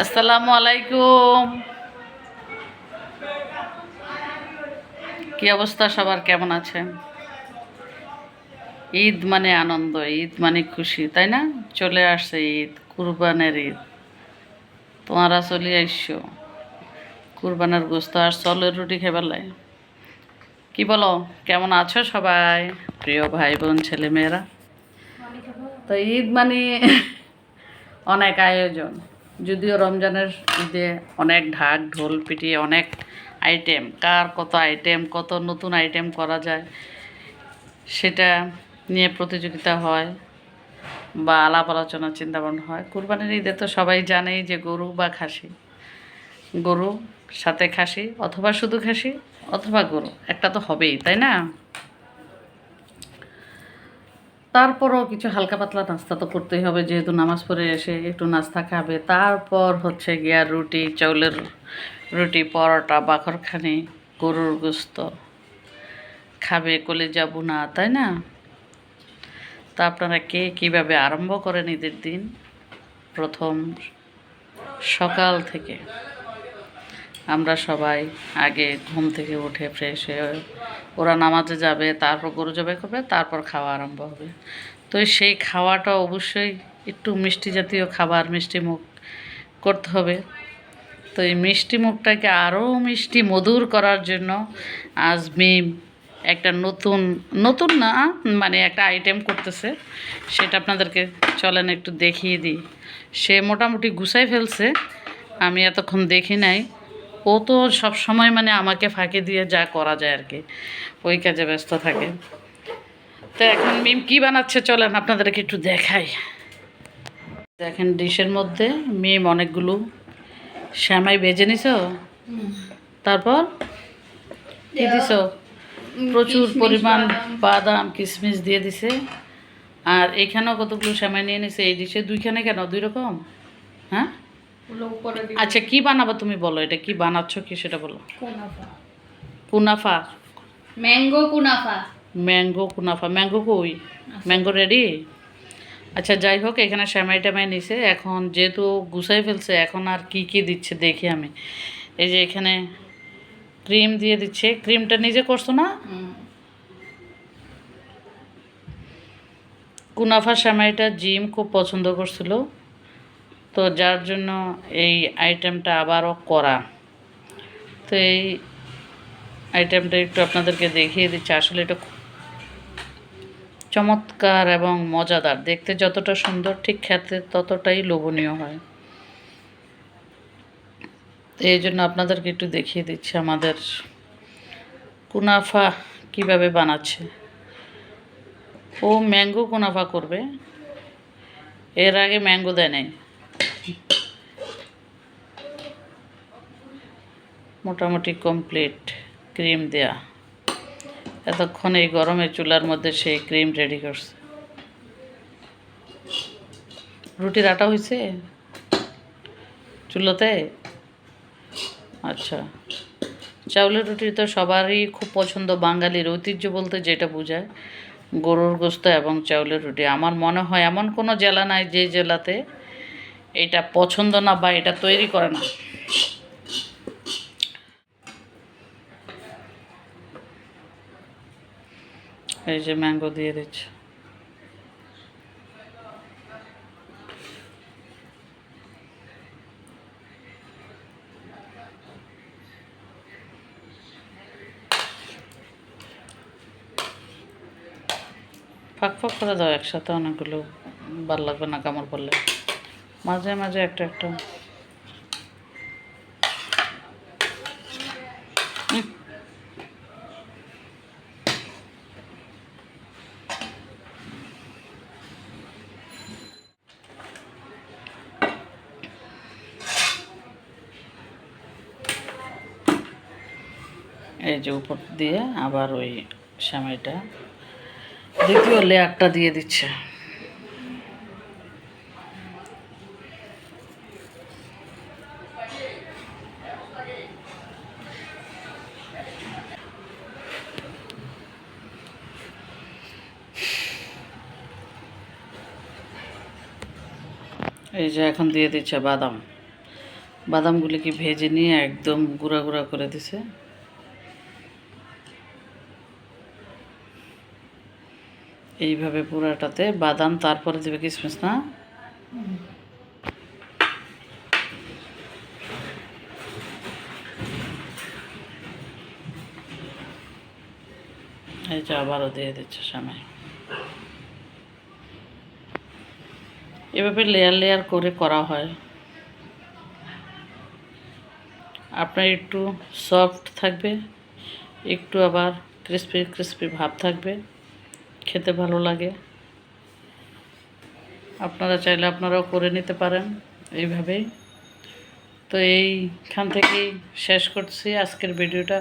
আসসালামু আলাইকুম। কি অবস্থা সবার? কেমন আছেন? ঈদ মানে আনন্দ, ঈদ মানে খুশি, তাই না? চলে আসছে ঈদ, কুরবানের ঈদ। তোমারা চলে আইসো। কুরবানের গোস্ত আর চলের রুটি খেবার লাই কি বলো, কেমন আছো সবাই? প্রিয় ভাই বোন ছেলে মেয়েরা তো ঈদ মানে অনেক আয়োজন। যদিও রমজানের ঈদে অনেক ঢাক, ঢোল পিটিয়ে অনেক আইটেম কার কত আইটেম কত নতুন আইটেম করা যায়, সেটা নিয়ে প্রতিযোগিতা হয় বা আলাপ আলোচনা, চিন্তাভাবনা হয়। কুরবানির ঈদে তো সবাই জানেই যে গরু বা খাসি। গরু সাথে খাসি অথবা শুধু খাসি অথবা গরু, একটা তো হবেই, তাই না? তারপরও কিছু হালকা পাতলা নাস্তা তো করতেই হবে, যেহেতু নামাজ পড়ে এসে একটু নাস্তা খাবে। তারপর হচ্ছে গিয়া রুটি, চাউলের রুটি, পরোটা, বাখরখানি, গরুর গোস্ত। খাবে কলেজা না তাই না? তা আপনারা কে কীভাবে আরম্ভ করেন ঈদের দিন? প্রথম সকাল থেকে। আমরা সবাই আগে ঘুম থেকে উঠে ফ্রেশ হয়ে ওরা নামাজে যাবে, তারপর গরু জবাই করবে, তারপর খাওয়া আরম্ভ হবে। তো সেই খাওয়াটা অবশ্যই একটু মিষ্টি জাতীয় খাবার, মিষ্টি মুখ করতে হবে। তো এই মিষ্টি মুখটাকে আরও মিষ্টি মধুর করার জন্য আজ মিম একটা নতুন নতুন না মানে একটা আইটেম করতেছে। সেটা আপনাদেরকে চলেন একটু দেখিয়ে দিই। সে মোটামুটি গুছাই ফেলছে। আমি এতক্ষণ দেখি নাই। ও তো সব সময় মানে আমাকে ফাঁকি দিয়ে যা করা যায় আর কি। ওই কাজে ব্যস্ত থাকে। তো এখন মিম কি বানাচ্ছে চলেন আপনাদেরকে একটু দেখাই। দেখেন ডিশের মধ্যে মিম অনেকগুলো শ্যামাই ভেজে নিছ? তারপর কি দিছ? প্রচুর পরিমাণ বাদাম। কিশমিশ দিয়ে দিছে। আর এখানেও কতগুলো শ্যামাই নিয়ে নিছে? এই ডিশে দুইখানে কেন? দুই রকম? হ্যাঁ? আচ্ছা কি বানাবো তুমি বলো? এটা কি বানাচ্ছ কি সেটা বলো? Kunafa. Mango kunafa. Mango kunafa. Mango কই? Mango ready? আচ্ছা যাই হোক এখানে শ্যামাই ট্যামাই নিছে। এখন যেহেতু গুছাই ফেলছে এখন আর কি কি দিচ্ছে দেখি আমি। এই যে এখানে ক্রিম দিয়ে দিচ্ছে। ক্রিমটা নিজে করছ না? কুনাফা শ্যামাইটা জিম খুব পছন্দ করছিল। তো যার জন্য এই আইটেমটা আবারও করা। তো এই আইটেমটা একটু আপনাদেরকে দেখিয়ে দিচ্ছি। আসলে এটা খুব চমৎকার এবং মজাদার। দেখতে যতটা সুন্দর, ঠিক খেতে ততটাই লোভনীয় হয়। এই জন্য আপনাদেরকে একটু দেখিয়ে দিচ্ছি আমাদের কুনাফা কীভাবে বানাচ্ছে। ও ম্যাঙ্গো কুনাফা করবে। এর আগে ম্যাঙ্গো দেয় নাই। মোটামুটি কমপ্লিট ক্রিম দেয়া। এতক্ষণ এই গরমে চুলার মধ্যে সেই ক্রিম রেডি করছে। রুটির আটা হয়েছে চুলোতে? আচ্ছা। চাউলের রুটি তো সবারই খুব পছন্দ, বাঙালির ঐতিহ্য বলতে যেটা বোঝায়, গরুর গোস্ত এবং চাউলের রুটি। আমার মনে হয় এমন কোনো জেলা নাই যে জেলাতে এটা পছন্দ না বা এটা তৈরি করে না। এই যে ম্যাঙ্গো দিয়ে দিচ্ছে। ফাঁক ফাঁক করে দাও, একসাথে অনেকগুলো ভালো লাগবে না কামড় পড়লে। মাঝে মাঝে একটা একটা। এই যে উপর দিয়ে আবার ওই সেমাইটা দ্বিতীয় লেয়ারটা দিয়ে দিচ্ছে। এই যে এখন দিয়ে দিচ্ছে বাদাম। বাদামগুলিকে ভেজে নিয়ে একদম গুঁড়া গুঁড়া করে দিছে? এইভাবে পুরাটাতে বাদাম, তারপরে দেবে কিশমিশ না? এই যে আবারও দিয়ে দিচ্ছে সময় এভাবে লেয়ার লেয়ার করে করা হয়। আপনার একটু সফট থাকবে, একটু আবার ক্রিস্পি ক্রিস্পি ভাব থাকবে, খেতে ভালো লাগে। আপনারা চাইলে আপনারাও করে নিতে পারেন এইভাবেই। তো এইখান থেকেই শেষ করছি আজকের ভিডিওটা।